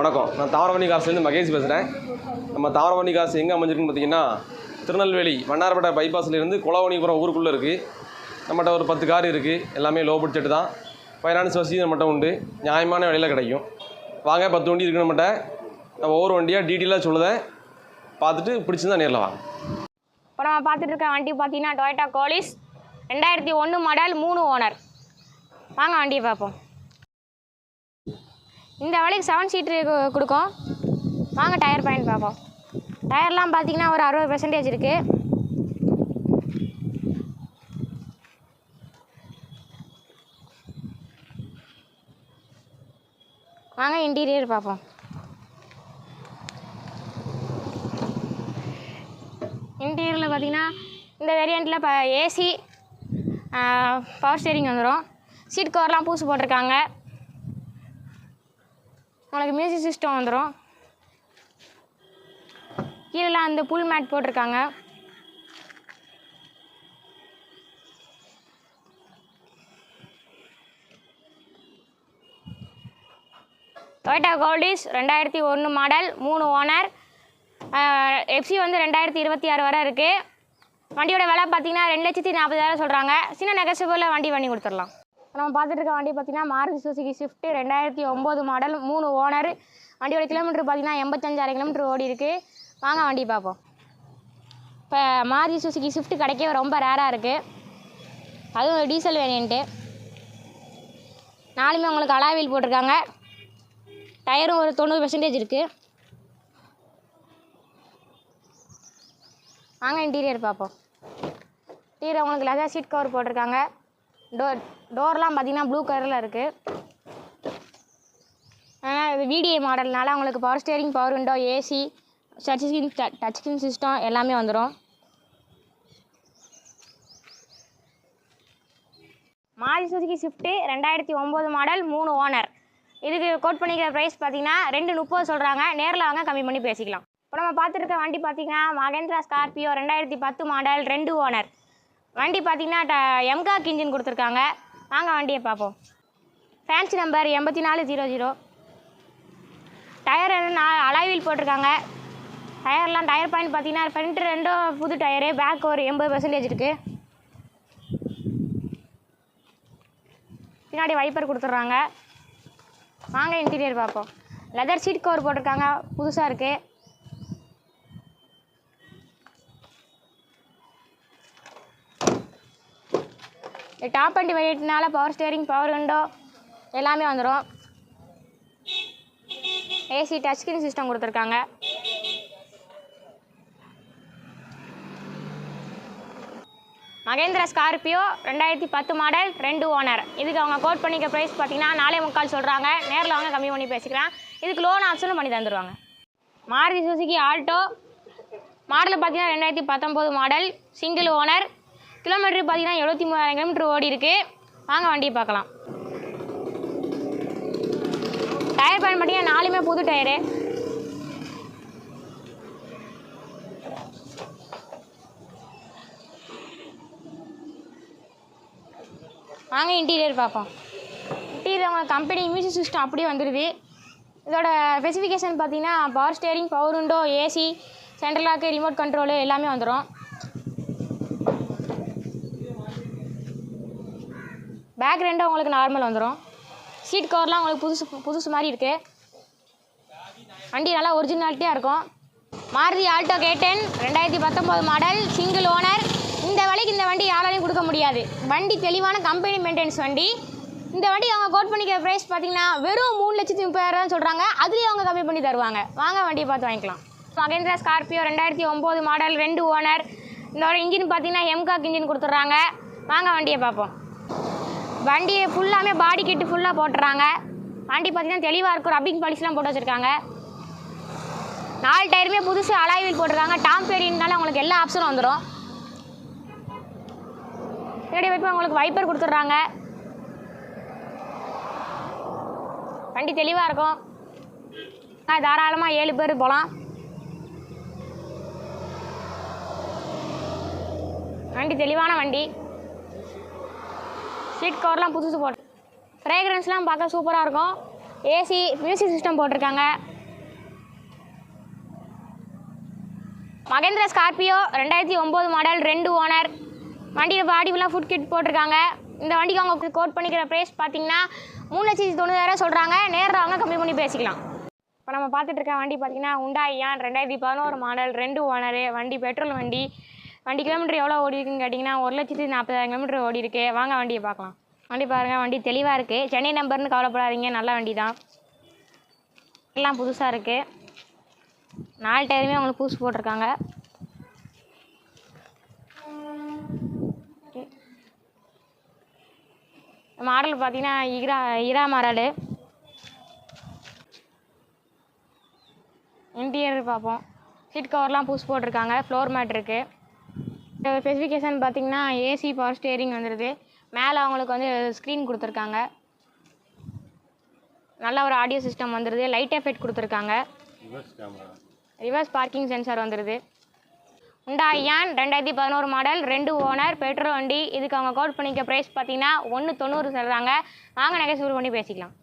வணக்கம். நான் தாவரவணி காசுலேருந்து மகேஷ் பேசுகிறேன் நம்ம தாவரவணி காசு எங்கே அமைஞ்சிருக்குன்னு பார்த்தீங்கன்னா திருநெல்வேலி வண்ணாரப்பேட்டை பைபாஸ்லேருந்து குளவணிபுரம் ஊருக்குள்ளே இருக்குது நம்மகிட்ட ஒரு பத்து கார் இருக்குது எல்லாமே லோ பட்ஜெட் தான். ஃபைனான்ஸ் வசதி நம்மகிட்ட உண்டு. நியாயமான விலையில் கிடைக்கும். வாங்க பத்து வண்டி இருக்கு நம்மகிட்ட. நான் ஒவ்வொரு வண்டியாக டீட்டெயிலாக சொல்லுதேன் பார்த்துட்டு பிடிச்சிருந்தா நேரில் வாங்க. இப்போ நம்ம பார்த்துட்டு இருக்க வண்டி பார்த்தீங்கன்னா டொயோட்டா கோலிஸ் ரெண்டாயிரத்தி ஒன்று மாடல் மூணு ஓனர் வாங்க வண்டியை பார்ப்போம். இந்த வழிக்கு செவன் சீட்டு கொடுக்கும். வாங்க டயர் பாயிண்ட் பார்ப்போம். டயர்லாம் பார்த்தீங்கன்னா ஒரு அறுபது பெர்சன்டேஜ் இருக்குது வாங்க இன்டீரியர் பார்ப்போம். இன்டீரியரில் பார்த்தீங்கன்னா இந்த வேரியண்ட்டில் இப்போ ஏசி பவர் ஸ்டேரிங் வந்துடும் சீட் கவர்லாம் பூசு போட்டிருக்காங்க. உங்களுக்கு மியூசிக் சிஸ்டம் வந்துடும் கீழே அந்த புல் மேட் போட்டிருக்காங்க. டொயோட்டா கோல்டிஸ் ரெண்டாயிரத்தி ஒன்று மாடல் மூணு ஓனர் எஃப்சி வந்து ரெண்டாயிரத்தி இருபத்தி ஆறு வரை இருக்குது வண்டியோட விலை பார்த்தீங்கன்னா ரெண்டு லட்சத்தி நாற்பதாயிரம் சொல்கிறாங்க சின்ன நெகசிபிளில் வண்டி பண்ணி கொடுத்துடலாம். நம்ம பார்த்துட்டு இருக்க வண்டி பார்த்தீங்கன்னா மாருதி சுசுகி ஸ்விஃப்ட் ரெண்டாயிரத்தி ஒம்பது மாடல் மூணு ஓனர் வண்டியோட கிலோமீட்டர் பார்த்தீங்கன்னா எண்பத்தஞ்சாயிரம் கிலோமீட்டர் ஓடி இருக்குது வாங்க வண்டி பார்ப்போம். இப்போ மாருதி சுசுகி ஸ்விஃப்ட் கிடைக்கவே ரொம்ப ரேராக இருக்குது அதுவும் டீசல் வேரியண்ட்டு நாலுமே உங்களுக்கு அலாவில் போட்டிருக்காங்க. டயரும் ஒரு தொண்ணூறு பெர்சன்டேஜ் இருக்குது வாங்க இன்டீரியர் பார்ப்போம். இன்டீரியர் உங்களுக்கு லெதர் சீட் கவர் போட்டிருக்காங்க. டோர் டோர்லாம் பார்த்தீங்கன்னா ப்ளூ கலரில் இருக்குது ஆனால் இது விடிஐ மாடல்னால உங்களுக்கு power steering power window AC touch screen touch screen system எல்லாமே வந்துடும் மாதி சுசுகி ஸ்விஃப்ட்டு ரெண்டாயிரத்தி ஒம்பது மாடல் மூணு ஓனர் இதுக்கு கோட் பண்ணிக்கிற ப்ரைஸ் பார்த்தீங்கன்னா ரெண்டு முப்பது சொல்கிறாங்க நேரில் வாங்க கம்மி பண்ணி பேசிக்கலாம். இப்போ நம்ம பார்த்துருக்க வண்டி பார்த்தீங்கன்னா மகேந்திரா ஸ்கார்பியோ ரெண்டாயிரத்தி பத்து மாடல் ரெண்டு ஓனர் வண்டி பார்த்தீங்கன்னா ட எம்காக் இன்ஜின் கொடுத்துருக்காங்க. வாங்க வண்டியை பார்ப்போம். ஃபேன்சி நம்பர் எண்பத்தி நாலு ஜீரோ ஜீரோ டயர் என்ன அலாய்வில் போட்டிருக்காங்க. டயர்லாம் டயர் பாயிண்ட் பார்த்தீங்கன்னா ஃப்ரண்ட் ரெண்டும் புது டயரு பேக் ஒரு எண்பது பர்சன்டேஜ் இருக்குது பின்னாடி வைப்பர் கொடுத்துட்றாங்க. வாங்க இன்டீரியர் பார்ப்போம். லெதர் சீட் கவர் போட்டிருக்காங்க. புதுசாக இருக்குது டாப் அண்ட் வெயிட்னால பவர் ஸ்டேரிங் பவர் விண்டோ எல்லாமே வந்துடும் ஏசி டச் ஸ்க்ரீன் சிஸ்டம் கொடுத்துருக்காங்க. மகேந்திர ஸ்கார்பியோ ரெண்டாயிரத்தி பத்து மாடல் ரெண்டு ஓனர் இதுக்கு அவங்க கோட் பண்ணிக்க ப்ரைஸ் பார்த்தீங்கன்னா நாலே முக்கால் சொல்கிறாங்க நேரில் வாங்க கம்மி பண்ணி பேசிக்கலாம். இதுக்கு லோன் ஆப்ஷனும் பண்ணி தந்துடுவாங்க மாருதி சுசுகி ஆல்டோ மாடல் பார்த்தீங்கன்னா ரெண்டாயிரத்தி பத்தொம்போது மாடல் சிங்கிள் ஓனர் கிலோமீட்டர் பார்த்தீங்கன்னா எழுபத்தி மூவாயிரம் கிலோமீட்டர் ஓடி இருக்கு. வாங்க வண்டியை பார்க்கலாம். டயர் பேன் பார்த்தீங்கன்னா நாலுமே புது டயரு. வாங்க இன்டீரியர் பார்ப்போம். இன்டீரியர் அவங்க கம்பெனி மியூசிக் சிஸ்டம் அப்படியே வந்துடுது இதோட ஸ்பெசிஃபிகேஷன் பார்த்தீங்கன்னா power steering power window AC central lock remote control எல்லாமே வந்துடும் பேக் ரெண்டும் உங்களுக்கு நார்மல் வந்துடும் சீட் கவர்லாம் உங்களுக்கு புதுசு புதுசு மாதிரி இருக்குது வண்டி நல்லா ஒரிஜினாலிட்டியாக இருக்கும். மாருதி ஆல்டோ கேட்டன் ரெண்டாயிரத்தி பத்தொம்போது மாடல் சிங்கிள் ஓனர் இந்த விலைக்கு இந்த வண்டி யாராலையும் கொடுக்க முடியாது. வண்டி தெளிவான கம்பெனி மெயின்டெனன்ஸ் வண்டி. இந்த வண்டி அவங்க கோட் பண்ணிக்கிற ப்ரைஸ் பார்த்தீங்கன்னா வெறும் மூணு லட்சத்தி முப்பதாயிரம் சொல்கிறாங்க அதுலேயும் அவங்க கம்மி பண்ணி தருவாங்க. வாங்க வண்டியை பார்த்து வாங்கிக்கலாம். மகேந்திரா ஸ்கார்பியோ ரெண்டாயிரத்தி ஒம்பது மாடல் ரெண்டு ஓனர் இந்த இன்ஜின் பார்த்தீங்கன்னா எம்காக் இன்ஜின் கொடுத்துட்றாங்க. வாங்க வண்டியை பார்ப்போம். வண்டியை ஃபுல்லாமே பாடி கிட்டு ஃபுல்லாக போட்டுறாங்க. வண்டி பார்த்தீங்கன்னா தெளிவாக இருக்கும் ரப்பிங் பாலிஸ்லாம் போட்டு வச்சுருக்காங்க. நாலு டயருமே புதுசு அலாய் வீல் போட்டுருக்காங்க. டாம் பேரினால உங்களுக்கு எல்லா ஆப்ஷனும் வந்துடும் பின்னாடி வைப்பு உங்களுக்கு வைப்பர் கொடுத்துட்றாங்க. வண்டி தெளிவாக இருக்கும். ஆ, தாராளமாக ஏழு பேர் போகலாம் வண்டி தெளிவான வண்டி. சீட் கவர்லாம் புதுசு போட்டு ஃப்ரேக்ரன்ஸ்லாம் பார்க்க சூப்பராக இருக்கும். ஏசி மியூசிக் சிஸ்டம் போட்டிருக்காங்க. மகேந்திர ஸ்கார்பியோ ரெண்டாயிரத்தி ஒம்பது மாடல் ரெண்டு ஓனர் வண்டியில் பாடி ஃபுட் கிட் போட்டிருக்காங்க. இந்த வண்டிக்கு அவங்க கோட் பண்ணிக்கிற ப்ரைஸ் பார்த்தீங்கன்னா மூணு லட்சத்தி தொண்ணூறாயிரம் சொல்கிறாங்க நேரில் அவங்க கம்மி பண்ணி பேசிக்கலாம். இப்போ நம்ம பார்த்துட்டு இருக்க வண்டி பார்த்தீங்கன்னா உண்டாயான் ரெண்டாயிரத்தி பதினோரு மாடல் ரெண்டு ஓனரு வண்டி பெட்ரோல் வண்டி. வண்டி கிலோமீட்டர் எவ்வளோ ஓடி இருக்குன்னு கேட்டிங்கன்னா ஒரு லட்சத்தி நாற்பதாயிரம் கிலோமீட்டர் ஓடி இருக்கு வாங்க வண்டியை பார்க்கலாம். வண்டி பாருங்கள் வண்டி தெளிவாக இருக்குது சென்னை நம்பர்னு கவலைப்படாதீங்க நல்ல வண்டி தான் எல்லாம் புதுசாக இருக்குது நாலு டயருமே அவங்களுக்கு பூசு போட்டிருக்காங்க. மாடல் பார்த்தீங்கன்னா இரா இரா மாடலு. இன்டீரியர் பார்ப்போம். சீட் கவர்லாம் பூஸ் போட்டிருக்காங்க. ஃப்ளோர் மேட் இருக்குது ஸ்பெசிஃபிகேஷன் பார்த்தீங்கன்னா ஏசி பவர் ஸ்டேரிங் வந்துடுது மேலே அவங்களுக்கு வந்து ஸ்க்ரீன் கொடுத்துருக்காங்க. நல்ல ஒரு ஆடியோ சிஸ்டம் வந்துடுது லைட் எஃபெக்ட் கொடுத்துருக்காங்க. ரிவர்ஸ் பார்க்கிங் சென்சார் வந்துடுது உண்டா யான் ரெண்டாயிரத்தி பதினோரு மாடல் ரெண்டு ஓனர் பெட்ரோல் வண்டி. இதுக்கு அவங்க கோட் பண்ணிக்க ப்ரைஸ் பார்த்தீங்கன்னா ஒன்று தொண்ணூறு சொல்கிறாங்க வாங்க நகைசூர் பண்ணி பேசிக்கலாம்.